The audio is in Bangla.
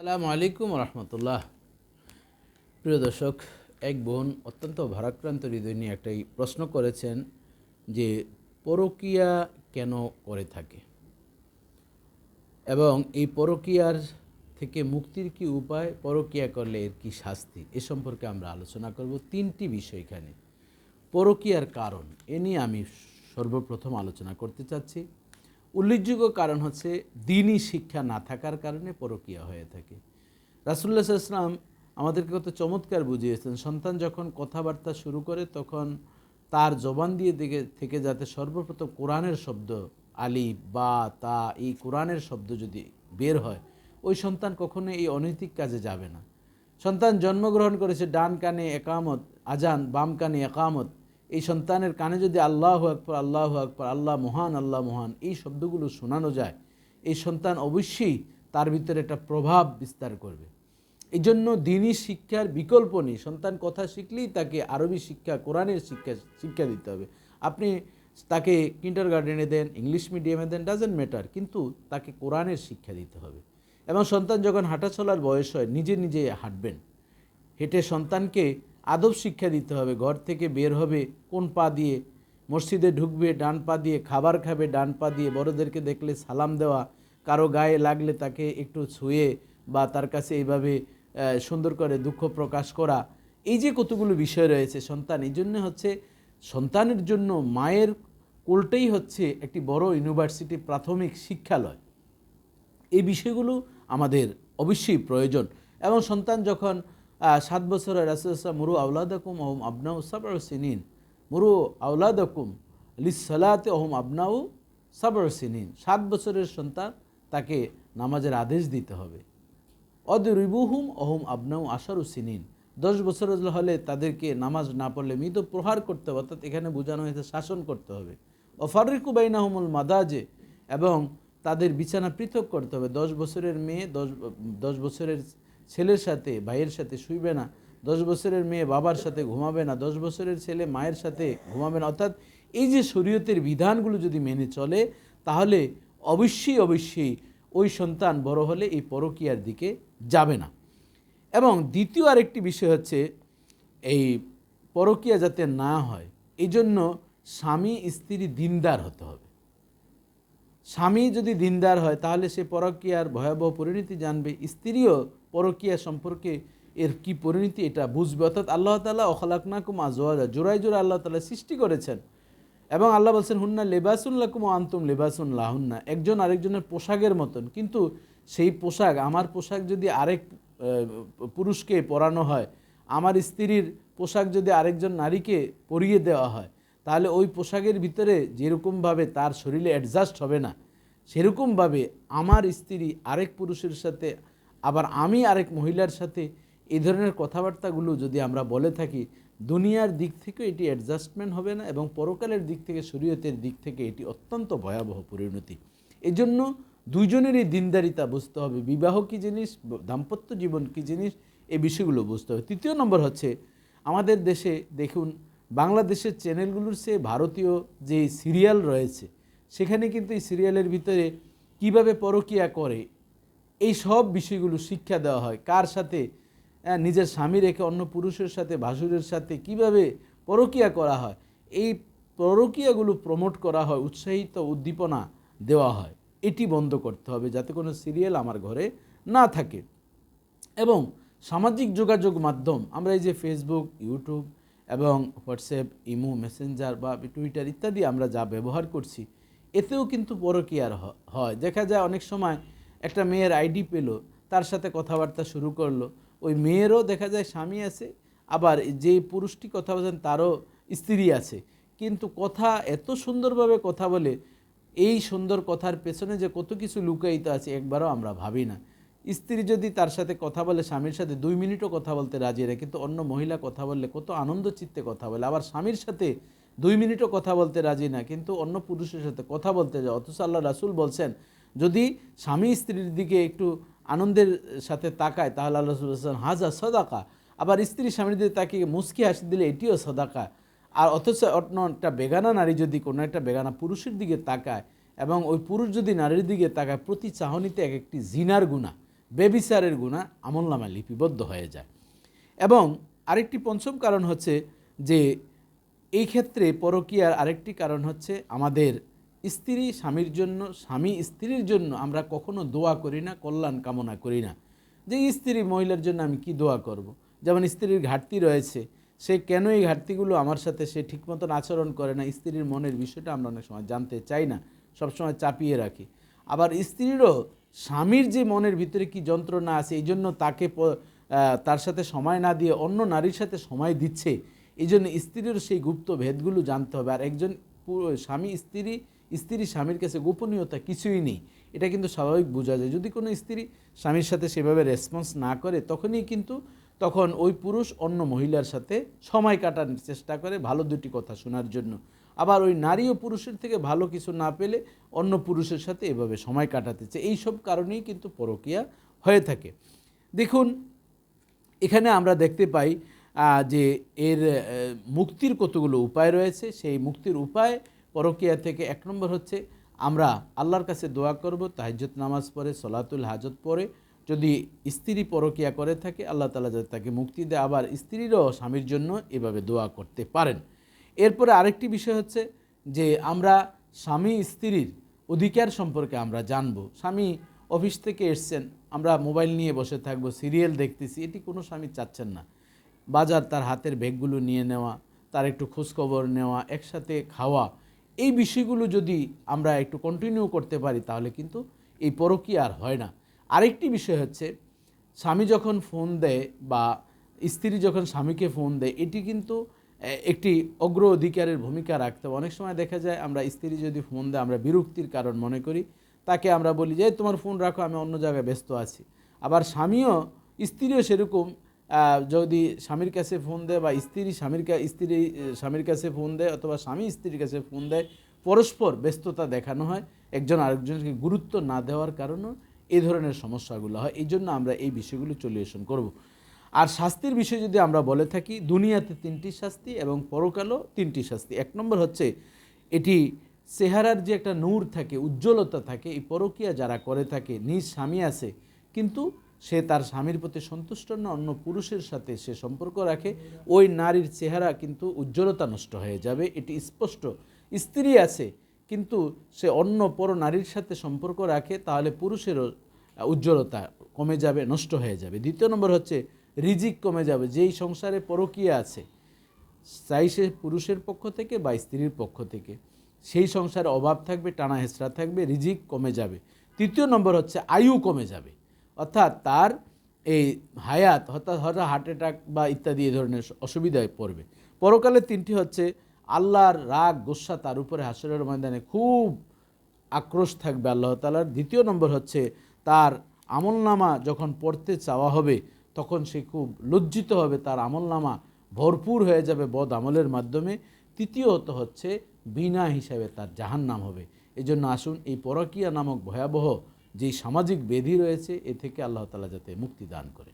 আসসালামু আলাইকুম রহমতুল্লাহ। প্রিয় দর্শক, এক বোন অত্যন্ত ভারাক্রান্ত হৃদয় নিয়ে একটাই প্রশ্ন করেছেন যে, পরকিয়া কেন করে থাকে? এবং এই পরকিয়ার থেকে মুক্তির কি উপায়? পরকিয়া করলে এর কি শাস্তি? এ সম্পর্কে আমরা আলোচনা করব তিনটি বিষয় এখানে। পরকিয়ার কারণ এ নিয়ে আমি সর্বপ্রথম আলোচনা করতে চাচ্ছি। উল্লেখযোগ্য কারণ হচ্ছে দিনই শিক্ষা না থাকার কারণে পরকিয়া হয়ে থাকে। রাসুল্লাহ ইসলাম আমাদেরকে কত চমৎকার বুঝিয়েছেন। সন্তান যখন কথাবার্তা শুরু করে তখন তার জবান দিয়ে দিকে থেকে যাতে সর্বপ্রথম কোরআনের শব্দ আলি বা, তা এই কোরআনের শব্দ যদি বের হয়, ওই সন্তান কখনো এই অনৈতিক কাজে যাবে না। সন্তান জন্মগ্রহণ করেছে ডান কানে একামত, আজান বাম কানে একামত এই সন্তানের কানে যদি আল্লাহ আকবর আল্লাহ আকবর, আল্লাহ মহান আল্লাহ মহান, এই শব্দগুলো শোনানো যায়, এই সন্তান অবশ্যই তার ভিতরে একটা প্রভাব বিস্তার করবে। এই জন্য দিনই শিক্ষার বিকল্প নেই। সন্তান কথা শিখলেই তাকে আরবি শিক্ষা, কোরআনের শিক্ষা শিক্ষা দিতে হবে। আপনি তাকে কিন্টার গার্ডেনে দেন ইংলিশ মিডিয়ামে দেন ডাজেন্ট ম্যাটার কিন্তু তাকে কোরআনের শিক্ষা দিতে হবে। এবং সন্তান যখন হাঁটা চলার বয়স হয়, নিজে নিজে হাঁটবেন। হেঁটে সন্তানকে আদব শিক্ষা দিতে হবে। ঘর থেকে বের হবে কোন পা দিয়ে? মসজিদে ঢুকবে, ডান পা দিয়ে খাবার খাবে, ডান পা দিয়ে বড়দেরকে দেখলে সালাম দেওয়া, কারও গায়ে লাগলে তাকে একটু ছুঁয়ে বা তার কাছে এইভাবে সুন্দর করে দুঃখ প্রকাশ করা। এই যে কতগুলো বিষয় রয়েছে সন্তান, এই জন্য হচ্ছে সন্তানের জন্য মায়ের কোলটাই হচ্ছে একটি বড় ইউনিভার্সিটি প্রাথমিক শিক্ষালয়। এই বিষয়গুলো আমাদের অবশ্যই প্রয়োজন। এবং সন্তান যখন সাত বছরের রাসুলাম মুরু আউলাদকুম ওহম আবনাউ সাবর সিনিন। মুরু আউলাদকুম লিসালাতে ওহম আবনাউ সাবর সিনিন। সাত বছরের সন্তান তাকে নামাজের আদেশ দিতে হবে। অদরিবুহুম অহম আবনাউ আশারু সিনিন। দশ বছর হলে তাদেরকে নামাজ না পড়লে মৃত প্রহার করতে হবে, অর্থাৎ এখানে বোঝানো হয়েছে শাসন করতে হবে। ও অফারিকু বাইনাহুমুল মাদাজে। এবং তাদের বিছানা পৃথক করতে হবে। দশ বছরের মেয়ে, দশ দশ বছরের ছেলের সাথে, ভাইয়ের সাথে শুইবে না। দশ বছরের মেয়ে বাবার সাথে ঘুমাবে না। দশ বছরের ছেলে মায়ের সাথে ঘুমাবে না। অর্থাৎ এই যে শরীয়তের বিধানগুলো যদি মেনে চলে, তাহলে অবশ্যই অবশ্যই ওই সন্তান বড় হলে এই পরকীয়ার দিকে যাবে না। এবং দ্বিতীয় আরেকটি বিষয় হচ্ছে, এই পরকীয়া যাতে না হয় এই জন্য স্বামী, স্ত্রী দিনদার হতে হবে। স্বামী যদি দিনদার হয়, তাহলে সে পরকীয়ার ভয়াবহ পরিণতি জানবে। স্ত্রীও পরকীয়া সম্পর্কে এর কি পরিণতি এটা বুঝবে? অর্থাৎ আল্লাহ তালা অখালাকনাকুম আজওয়াজা, জোড়ায় জোড়া আল্লাহ তালা সৃষ্টি করেছেন। এবং আল্লাহ বলছেন, হুন্না লেবাসুল্লাকুম আন্তুম লেবাসুন লাহুন্না। একজন আরেকজনের পোশাকের মতন। কিন্তু সেই পোশাক, আমার পোশাক যদি আরেক পুরুষকে পরানো হয়, আমার স্ত্রীর পোশাক যদি আরেকজন নারীকে পরিয়ে দেওয়া হয়, তাহলে ওই পোশাকের ভিতরে যেরকমভাবে তার শরীরে অ্যাডজাস্ট হবে না, সেরকমভাবে আমার স্ত্রী আরেক পুরুষের সাথে আবার আমি আরেক মহিলার সাথে এই ধরনের কথাবার্তাগুলো যদি আমরা বলে থাকি, দুনিয়ার দিক থেকে এটি অ্যাডজাস্টমেন্ট হবে না এবং পরকালের দিক থেকে, শরীয়তের দিক থেকে এটি অত্যন্ত ভয়াবহ পরিণতি। এজন্য দুইজনেরই দিনদারিতা বুঝতে হবে, বিবাহ কী জিনিস, দাম্পত্য জীবন কী জিনিস, এই বিষয়গুলো বুঝতে হবে। তৃতীয় নম্বর হচ্ছে, আমাদের দেশে দেখুন, বাংলাদেশের চ্যানেলগুলোর সে ভারতীয় যে সিরিয়াল রয়েছে, সেখানে কিন্তু এই সিরিয়ালের ভিতরে কীভাবে পরকিয়া করে এই সব বিষয়গুলো শিক্ষা দেওয়া হয়। কার সাথে? আহ, নিজের স্বামী রেখে অন্য পুরুষের সাথে ভাসুরের সাথে কীভাবে পরকিয়া করা হয়? এই পরকিয়াগুলো প্রমোট করা হয় উৎসাহিত উদ্দীপনা দেওয়া হয়। এটি বন্ধ করতে হবে যাতে কোনো সিরিয়াল আমার ঘরে না থাকে। এবং সামাজিক যোগাযোগ মাধ্যম আমরা এই যে ফেসবুক ইউটিউব এবং হোয়াটসঅ্যাপ ইমো মেসেঞ্জার বা টুইটার ইত্যাদি আমরা যা ব্যবহার করছি এতেও কিন্তু পরকীয়ার হয়। দেখা যায় অনেক সময় একটা মেয়ের আইডি পেল, তার সাথে কথাবার্তা শুরু করল। ওই মেয়েরও দেখা যায় স্বামী আছে, আবার যে পুরুষটি কথা বলছেন তারও স্ত্রী আছে। কিন্তু কথা এত সুন্দরভাবে কথা বলে, এই সুন্দর কথার পেছনে যে কত কিছু লুকায়িত আছে, একবারও আমরা ভাবি না। স্ত্রী যদি তার সাথে কথা বলে, স্বামীর সাথে দুই মিনিটও কথা বলতে রাজি না কিন্তু অন্য মহিলা কথা বললে কত আনন্দ চিত্তে কথা বলে। আবার স্বামীর সাথে দুই মিনিটও কথা বলতে রাজি না, কিন্তু অন্য পুরুষের সাথে কথা বলতে যায়। অথচ আল্লাহ রাসুল বলছেন যদি স্বামী স্ত্রীর দিকে একটু আনন্দের সাথে তাকায়, তাহলে আল্লাহ রসুল বলছেন, হাজা সদাকা। আবার স্ত্রী স্বামীর দিকে তাকিয়ে মুস্কি হাসি দিলে এটিও সদাকা। আর অথচ অন্য একটা বেগানা নারী যদি কোনো একটা বেগানা পুরুষের দিকে তাকায়, এবং ওই পুরুষ যদি নারীর দিকে তাকায়, প্রতি চাহনিতে এক একটি জিনার গুণা বেবিচারের গুণা আমলনামা লিপিবদ্ধ হয়ে যায়। এবং আরেকটি পঞ্চম কারণ হচ্ছে যে, এই ক্ষেত্রে পরকীয়ার আরেকটি কারণ হচ্ছে আমাদের স্ত্রী স্বামীর জন্য, স্বামী স্ত্রীর জন্য আমরা কখনো দোয়া করি না, কল্যাণ কামনা করি না। যে স্ত্রী মহিলার জন্য আমি কি দোয়া করব। যেমন স্ত্রীর ঘাটতি রয়েছে, সে কেন এই ঘাটতিগুলো আমার সাথে সে ঠিক মতন আচরণ করে না? স্ত্রীর মনের বিষয়টা আমরা অনেক সময় জানতে চাই না, সবসময় চাপিয়ে রাখি। আবার স্ত্রীরও স্বামীর যে মনের ভিতরে কি যন্ত্রণা আছে, এই জন্য তাকে তার সাথে সময় না দিয়ে অন্য নারীর সাথে সময় দিচ্ছে, এই জন্য স্ত্রীর সেই গুপ্ত ভেদগুলো জানতে হবে। আর একজন স্বামী স্ত্রী স্ত্রী স্বামীর কাছে গোপনীয়তা কিছুই নেই। এটা কিন্তু স্বাভাবিক বোঝা যায়। যদি কোনো স্ত্রী স্বামীর সাথে সেভাবে রেসপন্স না করে, তখনই কিন্তু তখন ওই পুরুষ অন্য মহিলার সাথে সময় কাটানোর চেষ্টা করে ভালো দুটি কথা শোনার জন্য। আবার ওই নারী ও পুরুষের থেকে ভালো কিছু না পেলে অন্য পুরুষের সাথে এভাবে সময় কাটাতে চায়। এই সব কারণেই কিন্তু পরকীয়া হয়ে থাকে। দেখুন, এখানে আমরা দেখতে পাই যে এর মুক্তির কতগুলো উপায় রয়েছে। সেই মুক্তির উপায় পরকীয়া থেকে এক নম্বর হচ্ছে, আমরা আল্লাহর কাছে দোয়া করব তাহাজ্জত নামাজ পড়ে, সলাতুল হাজত পড়ে। যদি স্ত্রী পরকীয়া করে থাকে, আল্লাহ তালা যাতে তাকে মুক্তি দেয়। আবার স্ত্রীরও স্বামীর জন্য এভাবে দোয়া করতে পারেন। এরপরে আরেকটি বিষয় হচ্ছে যে, আমরা স্বামী স্ত্রীর অধিকার সম্পর্কে আমরা জানব। স্বামী অফিস থেকে এসছেন, আমরা মোবাইল নিয়ে বসে থাকব, সিরিয়াল দেখতেছি, এটি কোনো স্বামী চাচ্ছেন না। বাজার তার হাতের ব্যাগগুলো নিয়ে নেওয়া, তার একটু খোঁজখবর নেওয়া, একসাথে খাওয়া এই বিষয়গুলো যদি আমরা একটু কন্টিনিউ করতে পারি, তাহলে কিন্তু এই পরকীয়া আর হয় না। আরেকটি বিষয় হচ্ছে, স্বামী যখন ফোন দেয় বা স্ত্রী যখন স্বামীকে ফোন দেয়, এটি কিন্তু একটি অগ্র অধিকারের ভূমিকা রাখতে হবে। অনেক সময় দেখা যায়, আমরা স্ত্রী যদি ফোন দেয়, আমরা বিরক্তির কারণ মনে করি, তাকে আমরা বলি যে তোমার ফোন রাখো, আমি অন্য জায়গায় ব্যস্ত আছি। আবার স্বামীও, স্ত্রীও সেরকম যদি স্বামীর কাছে ফোন দেয় বা স্ত্রী স্বামীর স্ত্রী স্বামীর কাছে ফোন দেয় অথবা স্বামী স্ত্রীর কাছে ফোন দেয়, পরস্পর ব্যস্ততা দেখানো হয়, একজন আরেকজনকে গুরুত্ব না দেওয়ার কারণেও এই ধরনের সমস্যাগুলো হয়। এই জন্য আমরা এই বিষয়গুলো চলিউশন করব। আর শাস্তির বিষয়ে যদি আমরা বলে থাকি, দুনিয়াতে তিনটি শাস্তি এবং পরকালও তিনটি শাস্তি। এক নম্বর হচ্ছে, এটি চেহারার যে একটা নূর থাকে, উজ্জ্বলতা থাকে, এই পরকিয়া যারা করে থাকে, নিজ স্বামী আছে, কিন্তু সে তার স্বামীর প্রতি সন্তুষ্ট না, অন্য পুরুষের সাথে সে সম্পর্ক রাখে, ওই নারীর চেহারা কিন্তু উজ্জ্বলতা নষ্ট হয়ে যাবে, এটি স্পষ্ট। স্ত্রী আছে, কিন্তু সে অন্য পর নারীর সাথে সম্পর্ক রাখে, তাহলে পুরুষেরও উজ্জ্বলতা কমে যাবে, নষ্ট হয়ে যাবে। দ্বিতীয় নম্বর হচ্ছে, রিজিক কমে যাবে, যেই সংসারে পরকীয়া আছে, চাই সে পুরুষের পক্ষ থেকে বা স্ত্রীর পক্ষ থেকে। সেই সংসারে অভাব থাকবে, টানা হেঁচড়া থাকবে, রিজিক কমে যাবে। তৃতীয় নম্বর হচ্ছে, আয়ু কমে যাবে। অর্থাৎ তার এই হায়াত, অর্থাৎ হয়তো হার্ট অ্যাটাক বা ইত্যাদি এই ধরনের অসুবিধায় পড়বে। পরকালে তিনটি হচ্ছে, আল্লাহর রাগ, গোসা, তার উপরে হাসরের ময়দানে খুব আক্রোশ থাকবে আল্লাহ তালার দ্বিতীয় নম্বর হচ্ছে, তার আমলনামা যখন পড়তে চাওয়া হবে, তখন সে খুব লজ্জিত হবে, তার আমলনামা ভরপুর হয়ে যাবে বদ আমলের মাধ্যমে। তৃতীয়ত হচ্ছে, বিনা হিসাবে তার জাহান্নাম হবে। এজন্য আসুন, এই পরকীয়া নামক ভয়াবহ যেই সামাজিক বেধি রয়েছে এ থেকে আল্লাহ তালা যাতে মুক্তি দান করে